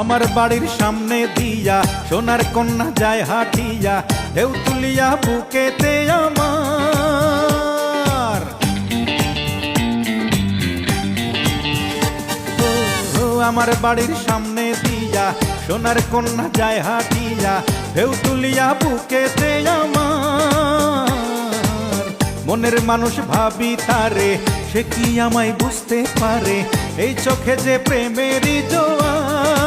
আমার বাড়ির সামনে দিয়া, সোনার কন্যা যায় হাটিয়া, ঢেউ তুলিয়া বুকেতে আমার। আমার বাড়ির সামনে দিয়া, সোনার কন্যা যায় হাটিয়া, ঢেউ তুলিয়া বুকেতে আমার। মনের মানুষ ভাবি তারে, সে কি আমায় বুঝতে পারে? এই চোখে যে প্রেমেরই জোয়ার।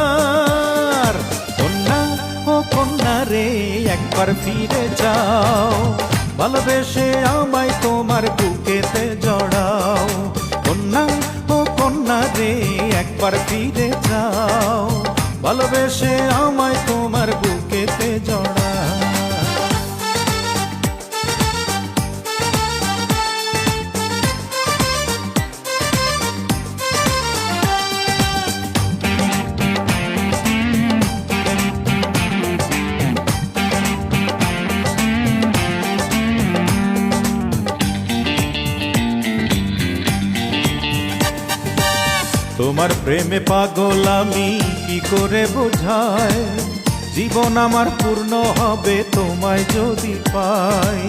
একবার ফিরে যাও। ভালোবেসে আমায় তোমার বুকেতে জড়াও। কন্যা ও কন্যা রে, একবার ফিরে যাও। ভালোবেসে আমায় তোমার বুকেতে তোমার প্রেমে পাগল আমি কি করে বোঝায় জীবন আমার পূর্ণ হবে তোমায় যদি পাই।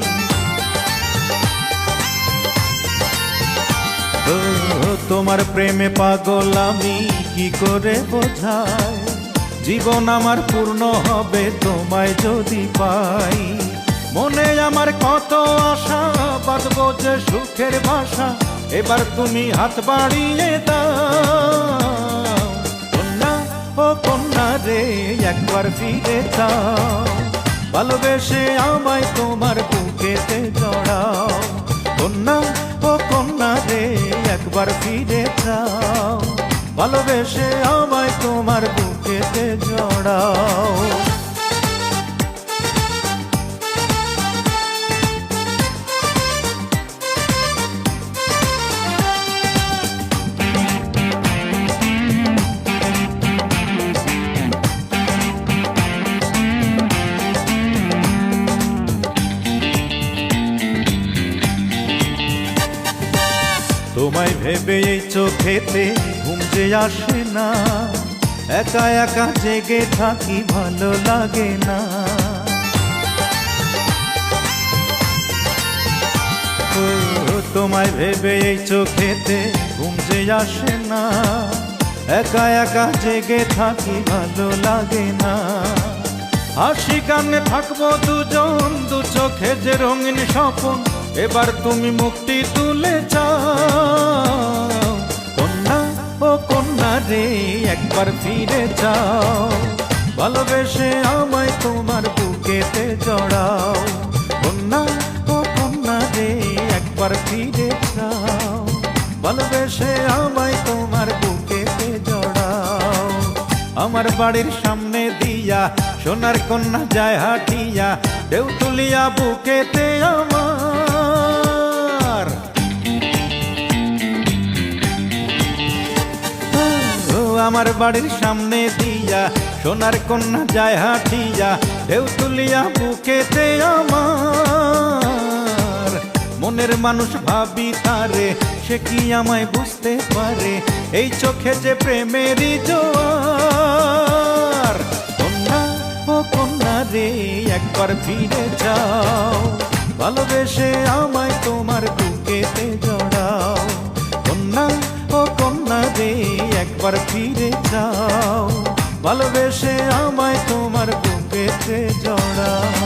তোমার প্রেমে পাগল আমি কি করে বোঝায় জীবন আমার পূর্ণ হবে তোমায় যদি পাই। মনে আমার কত আশা, বাঁধবো যে সুখের ভাষা, এবার তুমি হাত বাড়িয়ে দাও। কন্যা, ও কন্যা রে, একবার ফিরে ভালোবেসে আমায় তোমার বুকেতে জড়াও। কন্যা, ও কন্যা রে, একবার ফিরে ভালোবেসে আমায় তোমার বুকেতে জড়াও। ভেবে এই চোখেতে ঘুম যে আসে না। একা একা জেগে থাকি ভালো লাগে না। তোমায় ভেবে এই চোখেতে ঘুম যে আসে না। একা একা জেগে থাকি ভালো লাগে না। হাসি কানে থাকব দুজন, দু চোখে যে রঙিন স্বপন। এবার তুমি মুক্তি তুলে যাও কন্যা ও কন্যা রে, একবার ফিরে যাও। ভালোবেসে আমায় তোমার বুকেতে জড়াও। কন্যা ও কন্যা রে, একবার ফিরে যাও। ভালোবেসে আমায় তোমার বুকেতে জড়াও। আমার বাড়ির সামনে দিয়া, সোনার কন্যা যায় হাটিয়া ঢেউ তুলিয়া বুকেতে আমার আমার বাড়ির সামনে দিয়া, সোনার কন্যা যায় হাটিয়া, ঢেউ তুলিয়া বুকেতে আমার। মনের মানুষ ভাবি তারে, সে কি আমায় বুঝতে পারে? এই চোখে যে প্রেমেরই জোয়ার। কন্যা ও কন্যা রে, একবার ফিরে যাও। ভালোবেসে আমায় তোমার বুকেতে জড়াও। আবার ফিরে যাও। ভালোবেসে আমায় তোমার বুকেতে জড়াও।